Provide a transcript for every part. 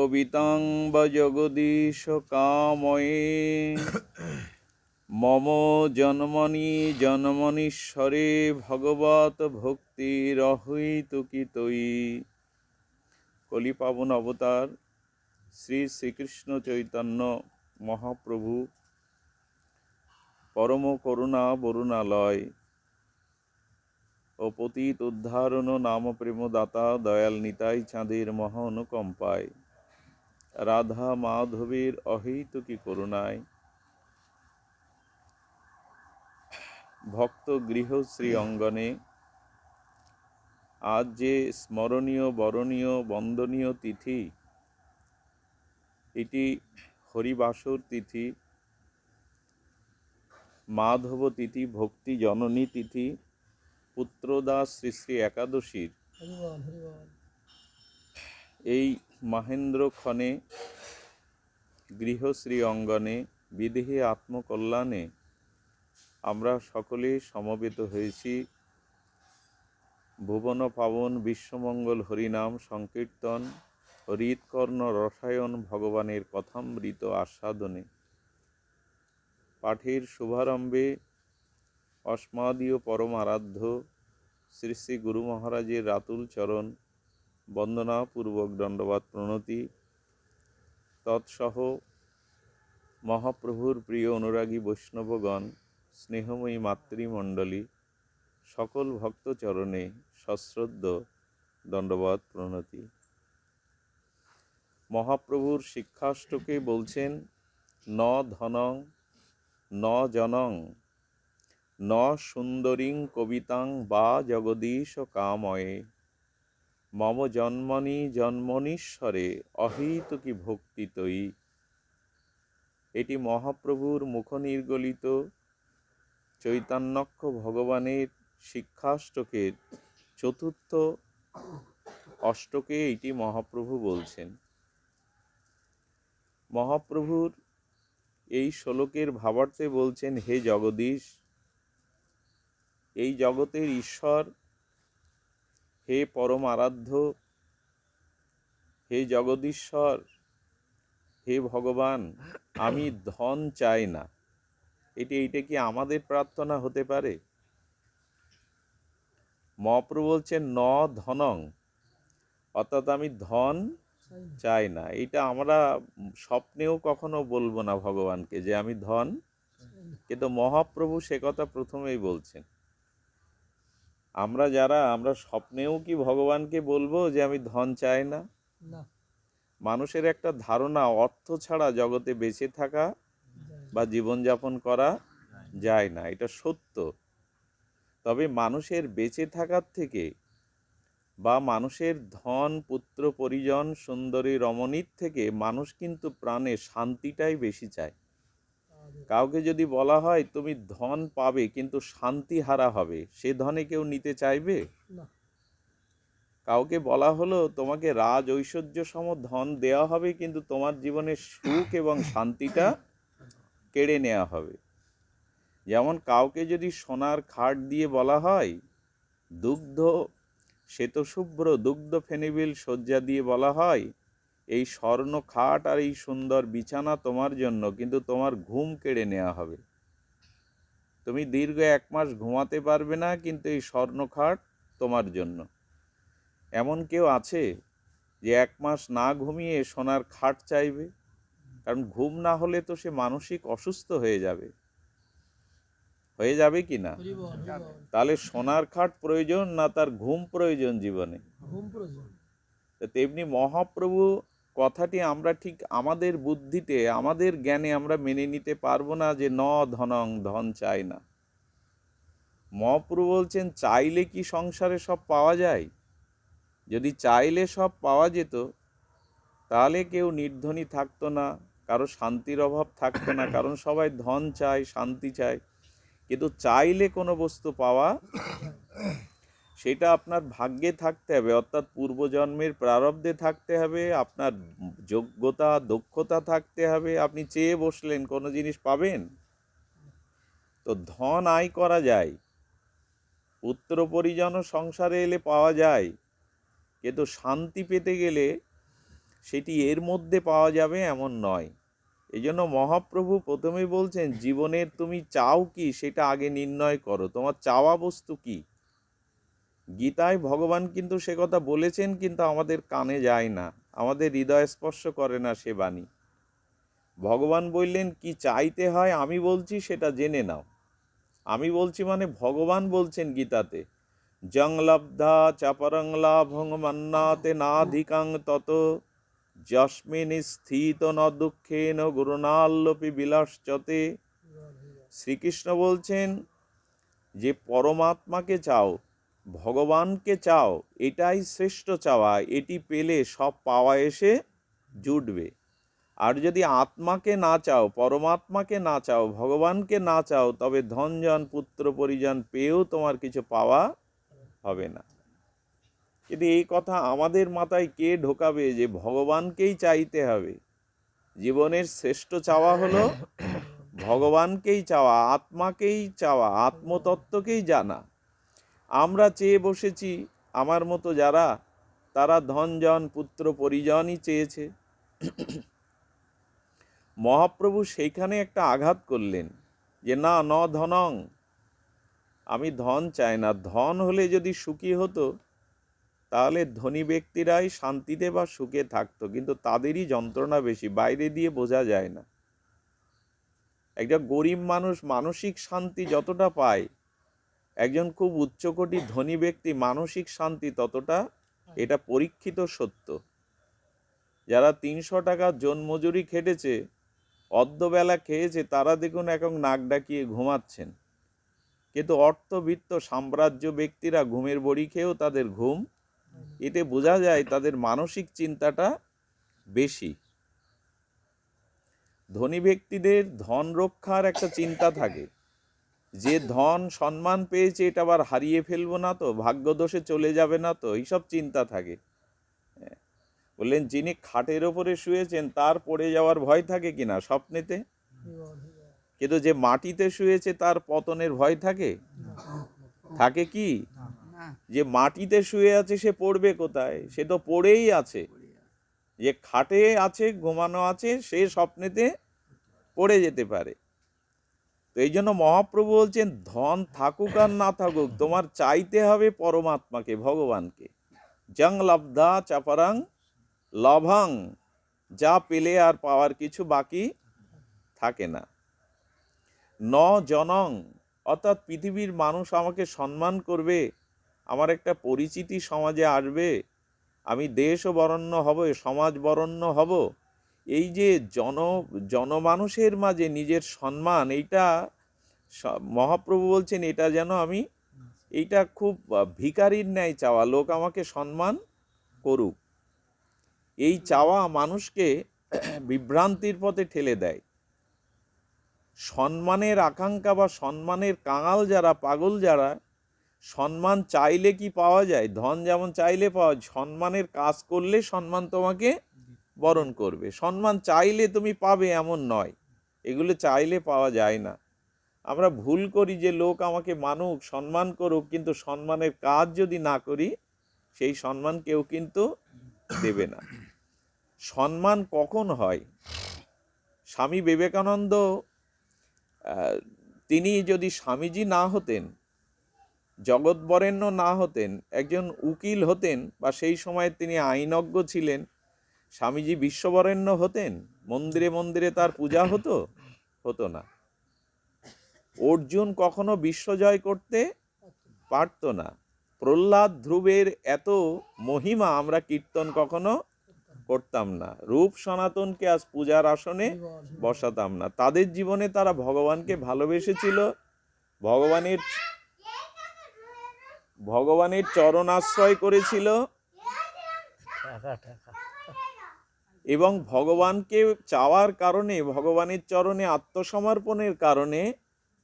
কবিতাং বা জগদীশ কাময়ে। মম জন্মনি জন্মনীশ্বরে ভগবত ভক্তি রহিতুকি তৈ। কলি পাবন অবতার শ্রী শ্রীকৃষ্ণ চৈতন্য মহাপ্রভু। পরম করুণা বরুণালয়। ও পতিত উদ্ধারণ নাম প্রেমদাতা দয়াল নিতাই চাঁদের মহা অনুকম্পায় রাধা মাধবীর অহৈতুকী করুণায়? ভক্ত গৃহ শ্রী অঙ্গনে আজ যে স্মরণীয় বরণীয় বন্দনীয় তিথি এটি হরিবাসর তিথি মাধব তিথি ভক্তি জননী তিথি পুত্রদাস শ্রী শ্রী একাদশীর। এই মহেন্দ্রক্ষণে গৃহশ্রী অঙ্গনে, বিদেহী আত্মকল্যাণে আমরা সকলে সমবেত হয়েছি। ভুবন পাবন বিশ্বমঙ্গল হরিনাম সংকীর্তন হৃৎকর্ণ রসায়ন ভগবানের কথামৃত আস্বাদনে। পাঠের শুভারম্ভে অস্মাদীয় পরম আরাধ্য শ্রী শ্রী গুরু মহারাজের রাতুল চরণ বন্দনাপূর্বক দণ্ডবাদ প্রণতি, তৎসহ মহাপ্রভুর প্রিয় অনুরাগী বৈষ্ণবগণ, স্নেহময়ী মাতৃমণ্ডলী, সকল ভক্তচরণে সশ্রদ্ধ দণ্ডবাদ প্রণতি। মহাপ্রভুর শিক্ষাষ্টকে বলছেন, ন ধনং, ন জনং, ন সুন্দরীং কবিতাং বা জগদীশ কাময়ে। মম জন্মনি জন্মনীশ্বরে অহিতুকি ভক্তি তৈ? এটি মহাপ্রভুর মুখনির্গলিত চৈতন্যক্ষ ভগবানের শিক্ষাষ্টকের চতুর্থ অষ্টকে এটি মহাপ্রভু বলছেন। মহাপ্রভুর এই শ্লোকের ভাবার্থে বলছেন, হে জগদীশ, এই জগতের ঈশ্বর হে পরম আরাধ্য হে জগদীশ্বর, হে ভগবান, আমি ধন চাই না। এটি, এইটা কি আমাদের প্রার্থনা হতে পারে? মহাপ্রভু বলছেন, ন ধনং, অর্থাৎ আমি ধন চাই না। এটা আমরা স্বপ্নেও কখনো বলব না ভগবানকে যে আমি ধন, কিন্তু মহাপ্রভু সে কথা প্রথমেই বলছেন। আমরা যারা আমরা স্বপ্নেও কি ভগবানকে বলব যে আমি ধন চাই না? মানুষের একটা ধারণা অর্থ ছাড়া জগতে বেঁচে থাকা বা জীবনযাপন করা যায় না এটা সত্য। তবে মানুষের বেঁচে থাকার থেকে বা মানুষের ধন পুত্র পরিজন সুন্দরী রমণীর থেকে মানুষ কিন্তু প্রাণে শান্তিটাই বেশি চায়। কাউকে যদি বলা হয় তুমি ধন পাবে কিন্তু শান্তি হারা হবে সে ধনে কেউ নিতে চাইবে? কাউকে বলা হলো তোমাকে রাজ ঐশ্বর্য সম ধন দেওয়া হবে কিন্তু তোমার জীবনের সুখ এবং শান্তিটা কেড়ে নেওয়া হবে। যেমন কাউকে যদি সোনার খাট দিয়ে বলা হয় দুগ্ধ শ্বেতশুভ্র দুগ্ধ ফেনিবিল শয্যা দিয়ে বলা হয় এই স্বর্ণ খাট আর এই সুন্দর বিছানা তোমার জন্য কিন্তু তোমার ঘুম কেড়ে নেওয়া হবে। তুমি দীর্ঘ এক মাস ঘুমাতে পারবে না কিন্তু এই স্বর্ণ খাট তোমার জন্য। এমন কেউ আছে যে এক মাস না ঘুমিয়ে সোনার খাট চাইবে? কারণ ঘুম না হলে তো সে মানসিক অসুস্থ হয়ে যাবে। হয়ে যাবে কি না? তাহলে সোনার খাট প্রয়োজন না তার ঘুম প্রয়োজন জীবনে? ঘুম প্রয়োজন। তেমনি মহাপ্রভু কথাটি আমরা ঠিক আমাদের বুদ্ধিতে, আমাদের জ্ঞানে আমরা মেনে নিতে পারব না যে ন ধনং ধন চাই না। মহাপ্রভু বলছেন, চাইলে কি সংসারে সব পাওয়া যায়? যদি চাইলে সব পাওয়া যেত, তাহলে কেউ নির্ধনী থাকতো না, কারও শান্তির অভাব থাকতো না, কারণ সবাই ধন চায়, শান্তি চায়। কিন্তু চাইলে কোনো বস্তু পাওয়া সেটা আপনার ভাগ্যে থাকতে হবে, অর্থাৎ পূর্বজন্মের প্রারব্ধে থাকতে হবে, আপনার যোগ্যতা, দক্ষতা থাকতে হবে, আপনি চেয়ে বসলেন, কোনো জিনিস পাবেন? তো ধন আয় করা যায়, পুত্র পরিজন সংসারে এলে পাওয়া যায়, কিন্তু শান্তি পেতে গেলে সেটি এর মধ্যে পাওয়া যাবে এমন নয়। এই জন্য মহাপ্রভু প্রথমেই বলছেন, জীবনের তুমি চাও কি, সেটা আগে নির্ণয় করো, তোমার চাওয়া বস্তু কি? গীতায় ভগবান কিন্তু সে কথা বলেছেন, কিন্তু আমাদের কানে যায় না। আমাদের হৃদয় স্পর্শ করে না সে বাণী। ভগবান বললেন, কি চাইতে হয় আমি বলছি, সেটা জেনে নাও। আমি বলছি মানে ভগবান বলছেন গীতাতে, জং লব্ধা চাপরং লাভং মান্নাতে নাধিকাং তত, যস্মিন স্থিত ন দুঃখেন গুরুনাল্লপি বিলাসচতে। শ্রীকৃষ্ণ বলছেন, যে পরমাত্মাকে চাও ভগবানকে চাও, এটাই শ্রেষ্ঠ চাওয়া, এটি পেলে সব পাওয়া এসে জুটবে। আর যদি আত্মাকে না চাও, পরমাত্মাকে না চাও, ভগবানকে না চাও, তবে ধনজন পুত্র পরিজন পেয়েও তোমার কিছু পাওয়া হবে না। কিন্তু এই কথা আমাদের মাথায় কে ঢোকাবে যে ভগবানকেই চাইতে হবে? জীবনের শ্রেষ্ঠ চাওয়া হলো ভগবানকেই চাওয়া, আত্মাকেই চাওয়া, আত্মতত্ত্বকেই জানা। আমরা চেয়ে বসেছি, আমার মতো যারা, তারা ধনজন পুত্র পরিজনই চেয়েছে। মহাপ্রভু সেইখানে একটা আঘাত করলেন, যে না, ন ধনং। আমি ধন চাই না, ধন হলে যদি সুখী হতো, তাহলে ধনী ব্যক্তিরাই শান্তিতে বা সুখে থাকতো, কিন্তু তাদেরই যন্ত্রণা বেশি, বাইরে দিয়ে বোঝা যায় না। একটা গরিব মানুষ মানসিক শান্তি যতটা পায় একজন খুব উচ্চকোটি ধনী ব্যক্তি, মানসিক শান্তি ততটা এটা পরীক্ষিত সত্য। যারা তিনশো টাকা জন্মজুরি খেটেছে, অর্ধবেলা খেয়েছে, তারা দেখুন এখন নাক ডাকিয়ে ঘুমাচ্ছেন। কিন্তু অর্থবিত্ত সাম্রাজ্য ব্যক্তিরা ঘুমের বড়ি খেয়েও তাদের ঘুম, এতে বোঝা যায় তাদের মানসিক চিন্তাটা বেশি। ধনী ব্যক্তিদের ধন রক্ষার একটা চিন্তা থাকে। যে ধন সম্মান পেয়েছে, এটা আবার হারিয়ে ফেলব না তো, ভাগ্যদোষে চলে যাবে না তো, এইসব চিন্তা থাকে। হ্যাঁ। বললেন, যিনি খাটের ওপরে শুয়েছেন, তার পড়ে যাওয়ার ভয় থাকে কিনা স্বপ্নেতে? কিন্তু যে মাটিতে শুয়েছে, তার পতনের ভয় থাকে? থাকে কি? যে মাটিতে শুয়ে আছে, সে পড়বে কোথায়? সে তো পড়েই আছে। যে খাটে আছে, ঘুমানো আছে, সে স্বপ্নেতে পড়ে যেতে পারে। এই জন্য মহাপ্রভু বলছেন, ধন থাকুক আর না থাকুক, তোমার চাইতে হবে পরমাত্মাকে, ভগবানকে। জং লব্ধা চাপারাং লভাং, যা পেলে আর পাওয়ার কিছু বাকি থাকে না। ন জনং, অর্থাৎ পৃথিবীর মানুষ আমাকে সম্মান করবে, আমার একটা পরিচিতি সমাজে আসবে, আমি দেশও বরণ্য হব সমাজ বরণ্য হব এই যে জন জনমানুষের মাঝে নিজের সম্মান এইটা মহাপ্রভু বলছেন এটা যেন আমি এইটা খুব আহ, ভিখারির ন্যায় চাওয়া। লোক আমাকে সম্মান করুক। এই চাওয়া মানুষকে বিভ্রান্তির পথে ঠেলে দেয়। সম্মানের আকাঙ্ক্ষা বা সম্মানের কাঙাল যারা পাগল যারা সম্মান চাইলে কি পাওয়া যায়? ধন যেমন চাইলে পাওয়া সম্মানের কাজ করলে সম্মান তোমাকে বরণ করবে। সম্মান চাইলে তুমি পাবে এমন নয়। এগুলো চাইলে পাওয়া যায় না। আমরা ভুল করি যে লোক আমাকে মানুক, সম্মান করুক, কিন্তু সম্মানের কাজ যদি না করি, সেই সম্মান কেউ কিন্তু দেবে না। সম্মান কখন হয়? স্বামী বিবেকানন্দ তিনি যদি স্বামীজি না হতেন, জগৎবরেণ্য না হতেন, একজন উকিল হতেন বা সেই সময় তিনি আইনজ্ঞ ছিলেন স্বামীজি বিশ্ববরেণ্য হতেন, মন্দিরে মন্দিরে তার পূজা হতো? হতো না। অর্জুন কখনো বিশ্বজয় করতে পারতো না। প্রহ্লাদ ধ্রুবের এত মহিমা আমরা কীর্তন কখনো করতাম না। রূপ সনাতনকে আজ পূজার আসনে বসাতাম না। তাদের জীবনে তারা ভগবানকে ভালোবেসেছিল। ভগবানের ভগবানের চরণ আশ্রয় করেছিল এবং ভগবানকে চাওয়ার কারণে ভগবানের চরণে আত্মসমর্পণের কারণে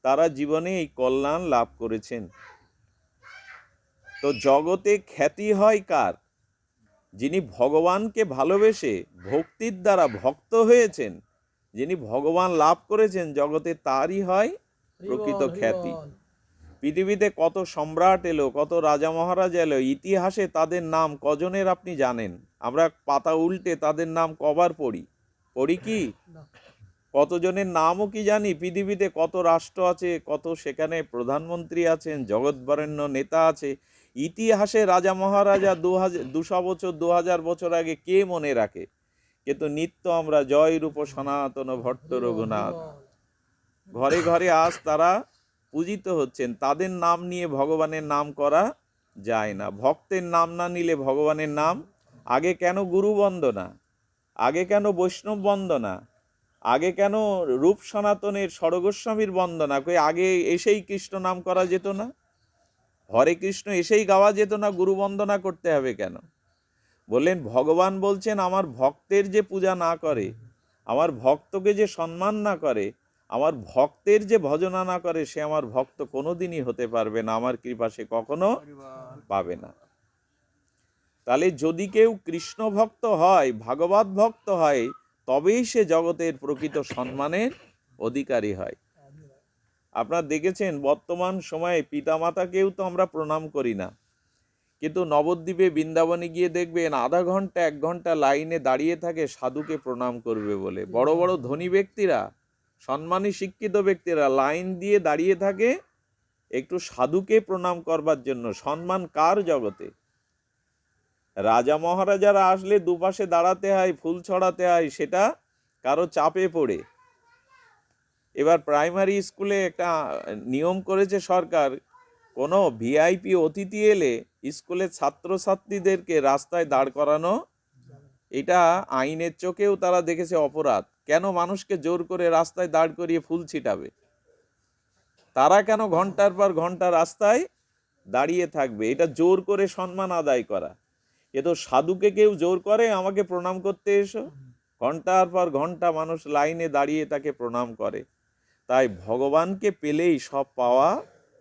তারা জীবনে এই কল্যাণ লাভ করেছেন। তো জগতে খ্যাতি হয় কার? যিনি ভগবানকে ভালোবেসে ভক্তির দ্বারা ভক্ত হয়েছেন যিনি ভগবান লাভ করেছেন জগতে তারই হয় প্রকৃত খ্যাতি। পৃথিবীতে কত সম্রাট এলো কত রাজা মহারাজ এলো ইতিহাসে তাদের নাম কজনের আপনি জানেন? আমরা পাতা উল্টে তাদের নাম কবার পড়ি? পড়ি কি? কতজনের নামও কি জানি? পৃথিবীতে কত রাষ্ট্র আছে কত সেখানে প্রধানমন্ত্রী আছেন জগৎবরেণ্য নেতা আছে। ইতিহাসে রাজা মহারাজা দু হাজার দুশো বছর দু হাজার বছর আগে কে মনে রাখে? কিন্তু নিত্য আমরা জয় রূপ সনাতন ভট্ট রঘুনাথ। ঘরে ঘরে আজ তারা পূজিত হচ্ছেন, তাদের নাম নিয়ে ভগবানের নাম করা যায় না। ভক্তের নাম না নিলে ভগবানের নাম আগে কেন গুরু বন্দনা? আগে কেন বৈষ্ণব বন্দনা? আগে কেন রূপ সনাতনের সরগোস্বামীর বন্দনা? কই আগে এসেই কৃষ্ণ নাম করা যেত না? হরে কৃষ্ণ এসেই গাওয়া যেত না, গুরু বন্দনা করতে হবে কেন? বললেন, ভগবান বলছেন, আমার ভক্তের যে পূজা না করে, আমার ভক্তকে যে সম্মান না করে আমার ভক্তের যে ভজনা না করে, সে আমার ভক্ত কোনোদিনই হতে পারবে না। আমার কৃপা সে কখনো পাবে না। তাহলে যদি কেউ কৃষ্ণ ভক্ত হয়, ভাগবত ভক্ত হয়, তবেই সে জগতের প্রকৃত সম্মানের অধিকারী হয়। আপনারা দেখেছেন, বর্তমান সময়ে পিতামাতাকেও তো আমরা প্রণাম করি না। কিন্তু নবদ্বীপে বৃন্দাবনে গিয়ে দেখবেন, আধা ঘণ্টা, এক ঘণ্টা লাইনে দাঁড়িয়ে থাকে সাধুকে প্রণাম করবে বলে। বড় বড় ধনী ব্যক্তিরা সম্মানী শিক্ষিত ব্যক্তিরা লাইন দিয়ে দাঁড়িয়ে থাকে, একটু সাধুকে প্রণাম করবার জন্য। সম্মান কার জগতে? রাজা মহারাজারা আসলে দুপাশে দাঁড়াতে হয়, ফুল ছড়াতে হয়, সেটা কারও চাপে পড়ে। এবার প্রাইমারি স্কুলে একটা নিয়ম করেছে সরকার, কোনো ভিআইপি অতিথি এলে স্কুলের ছাত্রছাত্রীদেরকে রাস্তায় দাঁড় করানো এটা আইনের চোখেও তারা দেখেছে অপরাধ। কেন মানুষকে জোর করে রাস্তায় দাঁড় করিয়ে ফুল ছিটাবে? তারা কেন ঘণ্টার পর ঘণ্টা রাস্তায় দাঁড়িয়ে থাকবে? এটা জোর করে সম্মান আদায় করা। এ তো সাধুকে কেউ জোর করে? আমাকে প্রণাম করতে এসো। ঘণ্টার পর ঘণ্টা মানুষ লাইনে দাঁড়িয়ে তাকে প্রণাম করে। তাই ভগবানকে পেলেই সব পাওয়া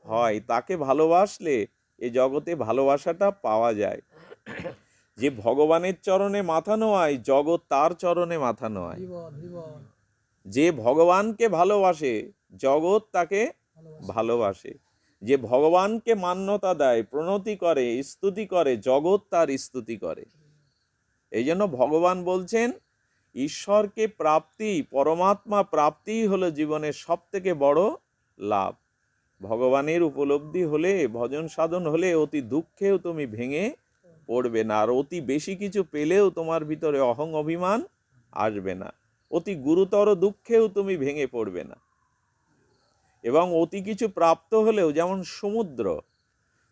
হয়। তাকে ভালোবাসলে এ জগতে ভালোবাসাটা পাওয়া যায়। যে ভগবানের চরণে মাথা নোয়ায় জগৎ তার চরণে মাথা নোয়ায়। যে ভগবানকে ভালোবাসে জগৎ তাকে ভালোবাসে। যে ভগবানকে মান্যতা দেয় প্রণতি করে স্তুতি করে জগৎ তার স্তুতি করে। এই জন্য ভগবান বলছেন ঈশ্বরকে প্রাপ্তি পরমাত্মা প্রাপ্তিই হলো জীবনের সব থেকে বড় লাভ। ভগবানের উপলব্ধি হলে ভজন সাধন হলে অতি দুঃখেও তুমি ভেঙে পড়বে না। আর অতি বেশি কিছু পেলেও তোমার ভিতরে অহং অভিমান আসবে না। অতি গুরুতর দুঃখেও তুমি ভেঙে পড়বে না। এবং অতি কিছু প্রাপ্ত হলেও, যেমন সমুদ্র,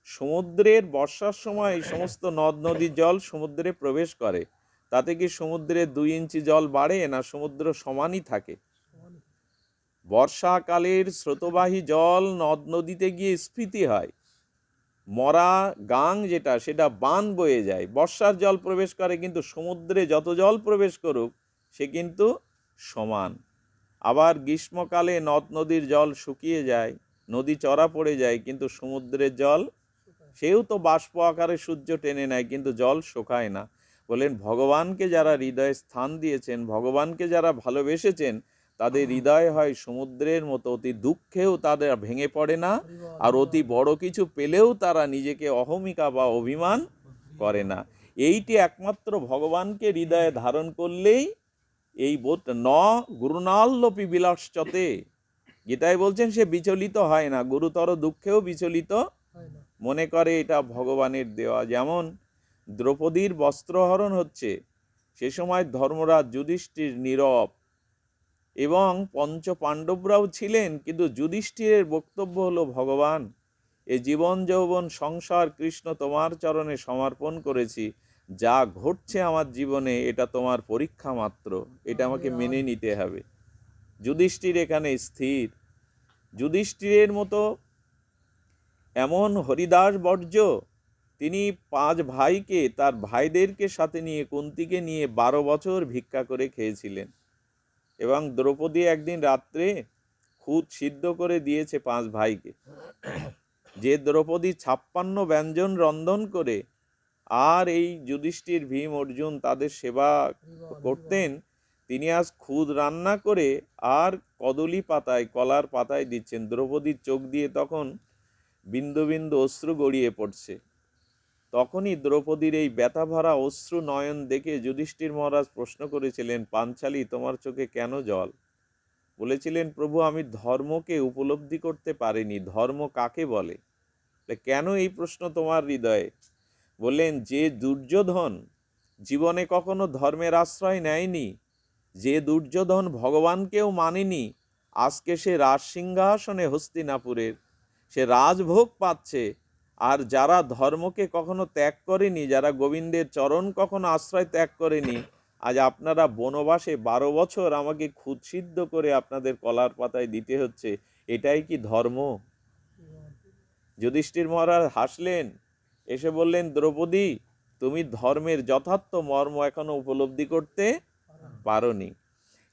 সমুদ্রের বর্ষার সময় সমস্ত নদ নদীর জল সমুদ্রে প্রবেশ করে। তাতে কি সমুদ্রে দুই ইঞ্চি জল বাড়ে না সমুদ্র সমানই থাকে? বর্ষাকালের স্রোতবাহী জল নদ নদীতে গিয়ে স্ফীতি হয়। মরা গাং যেটা, সেটা বান বয়ে যায়। বর্ষার জল প্রবেশ করে কিন্তু সমুদ্রে যত জল প্রবেশ করুক, সে কিন্তু সমান। আবার গ্রীষ্মকালে নদ নদীর জল শুকিয়ে যায়, নদী চড়া পড়ে যায়, কিন্তু সমুদ্রের জল, সেও তো বাষ্প আকারে সূর্য টেনে নেয়, কিন্তু জল শোকায় না। বলেন, ভগবানকে যারা হৃদয়ে স্থান দিয়েছেন, ভগবানকে যারা ভালোবেসেছেন তাদের হৃদয় হয় সমুদ্রের মতো, অতি দুঃখেও তাদের ভেঙে পড়ে না আর অতি বড় কিছু পেলেও তারা নিজেকে অহমিকা বা অভিমান করে না। এইটি একমাত্র ভগবানকে হৃদয়ে ধারণ করলেই এই বোধ ন গুরুনাল্লপি বিলাসচতে। গীতায় বলছেন, সে বিচলিত হয় না, গুরুতর দুঃখেও বিচলিত মনে করে এটা ভগবানের দেওয়া। যেমন দ্রৌপদীর বস্ত্রহরণ হচ্ছে, সে সময় ধর্মরাজ যুধিষ্ঠির নীরব এবং পঞ্চ পাণ্ডবরাও ছিলেন কিন্তু যুধিষ্ঠিরের বক্তব্য হলো ভগবান এ জীবন যৌবন সংসার কৃষ্ণ তোমার চরণে সমর্পণ করেছি। যা ঘটছে আমার জীবনে এটা তোমার পরীক্ষা মাত্র। এটা আমাকে মেনে নিতে হবে। যুধিষ্ঠির এখানে স্থির। যুধিষ্ঠিরের মতো এমন হরিদাস বর্জ্য তিনি পাঁচ ভাইকে তার ভাইদেরকে সাথে নিয়ে কুন্তিকে নিয়ে বারো বছর ভিক্ষা করে খেয়েছিলেন। এবং দ্রৌপদী একদিন রাত্রে খুদ সিদ্ধ করে দিয়েছে পাঁচ ভাইকে। যে দ্রৌপদী ছাপ্পান্ন ব্যঞ্জন রন্ধন করে আর এই যুধিষ্ঠির ভীম অর্জুন তাদের সেবা করতেন, তিনি আজ খুদ রান্না করে আর কদলি পাতায়, কলার পাতায় দিচ্ছেন। দ্রৌপদীর চোখ দিয়ে তখন বিন্দু বিন্দু অশ্রু গড়িয়ে পড়ছে। তখনই দ্রৌপদীর এই ব্যথা ভরা অশ্রু নয়ন দেখে যুধিষ্ঠির মহারাজ প্রশ্ন করেছিলেন পাঞ্চালী তোমার চোখে কেন জল? বলেছিলেন, প্রভু, আমি ধর্মকে উপলব্ধি করতে পারিনি। ধর্ম কাকে বলে? কেন এই প্রশ্ন তোমার হৃদয়ে? বললেন, যে দুর্যোধন জীবনে কখনো ধর্মের আশ্রয় নেয়নি, যে দুর্যোধন ভগবানকেও মানেনি, আজকে সে রাজসিংহাসনে হস্তিনাপুরের, সে রাজভোগ পাচ্ছে আর যারা ধর্মকে কখনো ত্যাগ করেনি, যারা গোবিন্দের চরণ কখনো আশ্রয় ত্যাগ করেনি, আজ আপনারা বনবাসে বারো বছর আমাকে খুদসিদ্ধ করে আপনাদের কলার পাতায় দিতে হচ্ছে, এটাই কি ধর্ম? যুধিষ্ঠির মহারাজ হাসলেন, এসে বললেন, দ্রৌপদী, তুমি ধর্মের যথার্থ মর্ম এখনও উপলব্ধি করতে পারোনি।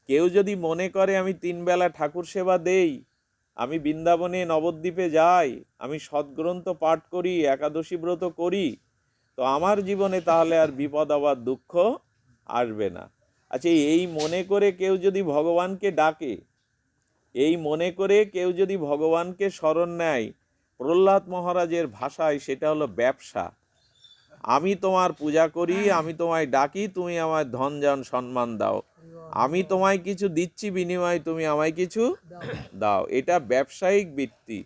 কেউ যদি মনে করে আমি তিনবেলা ঠাকুর সেবা দেই আমি বৃন্দাবনে নবদ্বীপে যাই, আমি সদ্গ্রন্থ পাঠ করি, একাদশী ব্রত করি, তো আমার জীবনে তাহলে আর বিপদ আবার দুঃখ আসবে না। আচ্ছা এই মনে করে কেউ যদি ভগবানকে ডাকে, এই মনে করে কেউ যদি ভগবানকে স্মরণ নেয়, প্রহ্লাদ মহারাজের ভাষায় সেটা হলো ব্যবসা। আমি তোমার পূজা করি, আমি তোমায় ডাকি, তুমি আমার ধন, জন, সম্মান দাও। আমি তোমায় কিছু দিচ্ছি বিনিময়ে, তুমি আমায় কিছু দাও। এটা ব্যবসায়িক বৃত্তি।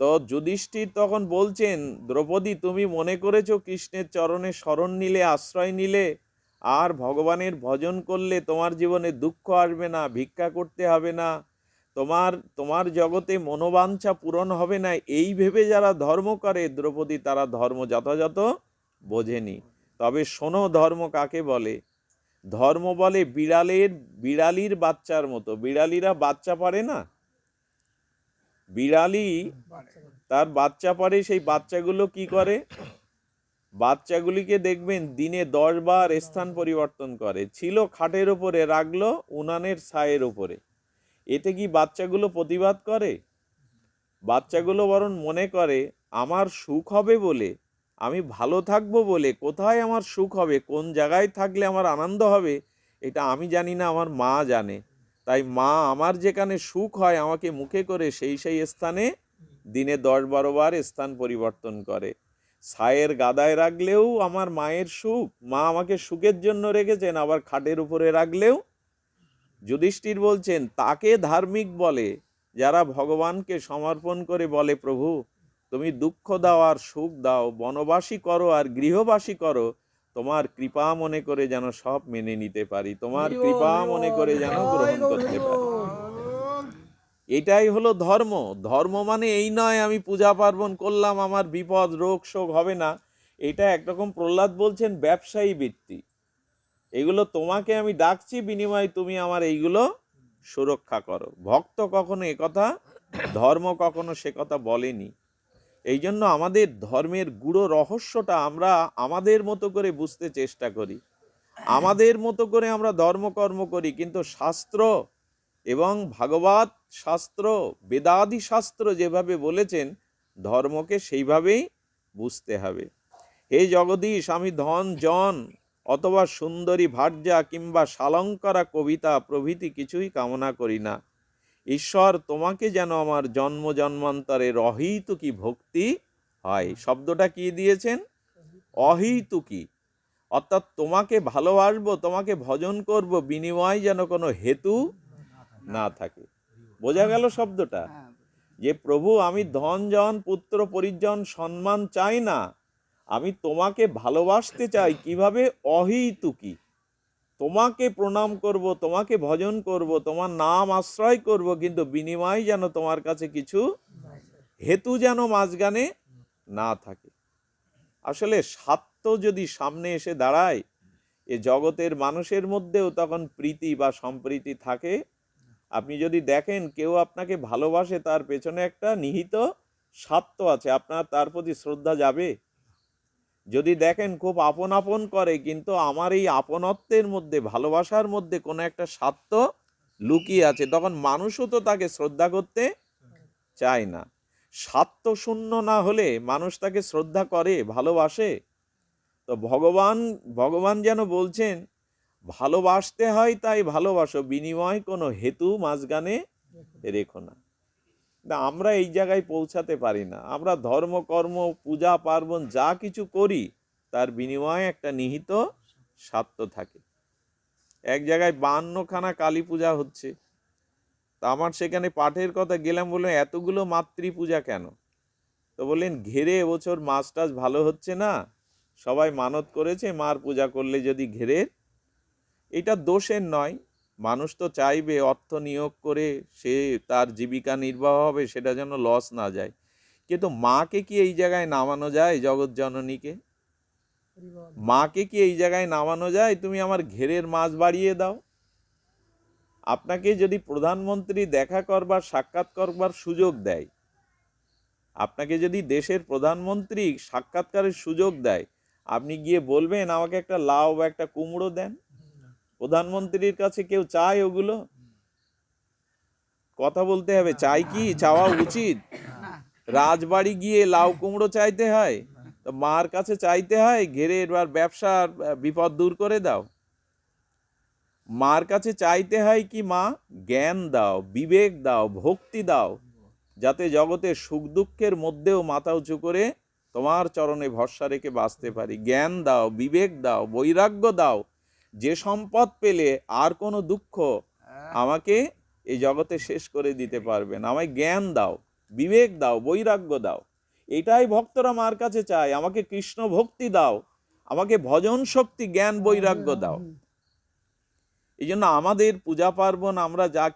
তো যুধিষ্ঠির তখন বলছেন, দ্রৌপদী, তুমি মনে করেছ কৃষ্ণের চরণে শরণ নিলে, আশ্রয় নিলে, আর ভগবানের ভজন করলে তোমার জীবনে দুঃখ আসবে না, ভিক্ষা করতে হবে না, তোমার তোমার জগতে মনোবাঞ্ছা পূরণ হবে না এই ভেবে যারা ধর্ম করে, দ্রৌপদী তারা ধর্ম যথাযথ বোঝেনি। তবে শোনো ধর্ম কাকে বলে? ধর্ম বলে বিড়ালের, বিড়ালির বাচ্চার মতো। বিড়ালিরা বাচ্চা পারে না? বিড়ালি তার বাচ্চা পারে, সেই বাচ্চাগুলো কি করে? বাচ্চাগুলিকে দেখবেন দিনে দশ বার স্থান পরিবর্তন করে। ছিল খাটের ওপরে রাখল উনানের ছায়ের ওপরে এতে কি বাচ্চাগুলো প্রতিবাদ করে? বাচ্চাগুলো বরং মনে করে, আমার সুখ হবে বলে আমি ভালো থাকব বলে কোথায় আমার সুখ হবে? কোন জায়গায় থাকলে আমার আনন্দ হবে? এটা আমি জানি না, আমার মা জানে। তাই মা আমার যেখানে সুখ হয়, আমাকে মুখে করে সেই সেই স্থানে দিনে দশ বারো বার স্থান পরিবর্তন করে। ছায়ের গাদায় রাখলেও আমার মায়ের সুখ। মা আমাকে সুখের জন্য রেখেছেন, আবার খাটের উপরে রাখলেও যুধিষ্ঠির বলছেন, তাকে ধার্মিক বলে, যারা ভগবানকে সমর্পণ করে বলে প্রভু তুমি দুঃখ দাও আর সুখ দাও বনবাসী করো আর গৃহবাসী করো তোমার কৃপা মনে করে যেন সব মেনে নিতে পারি তোমার কৃপা মনে করে যেন গ্রহণ করতে পারি। এটাই হলো ধর্ম। ধর্ম মানে এই নয় আমি পূজা পার্বণ করলাম আমার বিপদ রোগ শোক হবে না। এটা একরকম প্রহ্লাদ বলছেন ব্যবসায়ী বৃত্তি। এগুলো তোমাকে আমি ডাকছি বিনিময়ে তুমি আমার এইগুলো সুরক্ষা করো। ভক্ত কখনো একথা ধর্ম কখনো সে কথা বলেনি। এই জন্য আমাদের ধর্মের গুড়ো রহস্যটা আমরা আমাদের মতো করে বুঝতে চেষ্টা করি। আমাদের মতো করে আমরা ধর্মকর্ম করি, কিন্তু শাস্ত্র এবং ভাগবত শাস্ত্র, বেদাদি শাস্ত্র যেভাবে বলেছেন, ধর্মকে সেইভাবেই বুঝতে হবে। হে জগদীশ, আমি ধন, জন অথবা সুন্দরী ভার্যা কিংবা সালঙ্কারা কবিতা প্রভৃতি কিছুই কামনা করি না। ঈশ্বর তোমাকে যেন আমার জন্ম জন্মান্তরের অহিতুকি ভক্তি হয়। শব্দটা কি দিয়েছেন? অহিতুকি। অর্থাৎ তোমাকে ভালোবাসবো তোমাকে ভজন করব বিনিময় যেন কোনো হেতু না থাকে। বোঝা গেল শব্দটা? যে প্রভু আমি ধন জন পুত্র পরিজন সম্মান চাই না। আমি তোমাকে ভালোবাসতে চাই। কীভাবে? অহিতুকি। তোমাকে প্রণাম করব, তোমাকে ভজন করব, তোমার নাম আশ্রয় করব, কিন্তু বিনিময় যেন তোমার কাছে কিছু হেতু যেন মাঝখানে না থাকে। আসলে স্বার্থ যদি সামনে এসে দাঁড়ায়, এ জগতের মানুষের মধ্যেও তখন প্রীতি বা সম্প্রীতি থাকে। আপনি যদি দেখেন কেউ আপনাকে ভালোবাসে, তার পেছনে একটা নিহিত স্বার্থ আছে, আপনার তার প্রতি শ্রদ্ধা যাবে। যদি দেখেন খুব আপন আপন করে, কিন্তু আমার এই আপনত্বের মধ্যে, ভালোবাসার মধ্যে কোনো একটা স্বার্থ লুকিয়ে আছে, তখন মানুষও তো তাকে শ্রদ্ধা করতে চায় না। স্বার্থ শূন্য না হলে মানুষ তাকে শ্রদ্ধা করে, ভালোবাসে। তো ভগবান ভগবান যেন বলছেন, ভালোবাসতে হয় তাই ভালোবাসো, বিনিময় কোনো হেতু, মাঝখানে রেখো না। না, আমরা এই জায়গায় পৌঁছাতে পারি না। আমরা ধর্ম, কর্ম, পূজা, পার্বণ যা কিছু করি, তার বিনিময়ে একটা নিহিত স্বার্থ থাকে। এক জায়গায় বান্নখানা কালী পূজা হচ্ছে। তা আমার সেখানে পাঠের কথা গেলাম বললাম এতগুলো মাতৃ পূজা কেন? তো বললেন, ঘেরে এবছর মাছ টাছ ভালো হচ্ছে না? সবাই মানত করেছে, মার পূজা করলে যদি ঘেরের এটা দোষের নয়। মানুষ তো চাইবে অর্থ নিয়োগ করে সে তার জীবিকা নির্বাহ হবে সেটা যেন লস না যায়। কিন্তু মাকে কি এই জায়গায় নামানো যায় জগৎ জননীকে? মাকে কি এই জায়গায় নামানো যায়? তুমি আমার ঘেরের মাছ বাড়িয়ে দাও। আপনাকে যদি প্রধানমন্ত্রী দেখা করবার সাক্ষাৎ করবার সুযোগ দেয় আপনাকে যদি দেশের প্রধানমন্ত্রী সাক্ষাৎকারের সুযোগ দেয় আপনি গিয়ে বলবেন আমাকে একটা লাউ বা একটা কুমড়ো দেন। প্রধানমন্ত্রীর কাছে কেউ চায় ওগুলো? কথা বলতে হবে, চাই কি? চাওয়া উচিত? রাজবাড়ি গিয়ে লাউ কুমড়ো চাইতে হয়? তো মার কাছে চাইতে হয়, ঘেরে এবার ব্যবসার বিপদ দূর করে দাও। মার কাছে চাইতে হয় কি মা? জ্ঞান দাও, বিবেক দাও, ভক্তি দাও, যাতে জগতে সুখ দুঃখের মধ্যেও মাথা উঁচু করে তোমার চরণে ভরসা রেখে বাঁচতে পারি। জ্ঞান দাও, বিবেক দাও, বৈরাগ্য দাও যে সম্পদ পেলে আর কোনো দুঃখ আমাকে এই জগতে শেষ করে দিতে পারবে না। আমায় জ্ঞান দাও বিবেক দাও বৈরাগ্য দাও। এটাই ভক্তরা মার কাছে চায়। আমাকে কৃষ্ণ ভক্তি দাও। আমাকে ভজন শক্তি জ্ঞান বৈরাগ্য দাও। এই জন্য আমাদের পূজা পার্বণ আমরা যা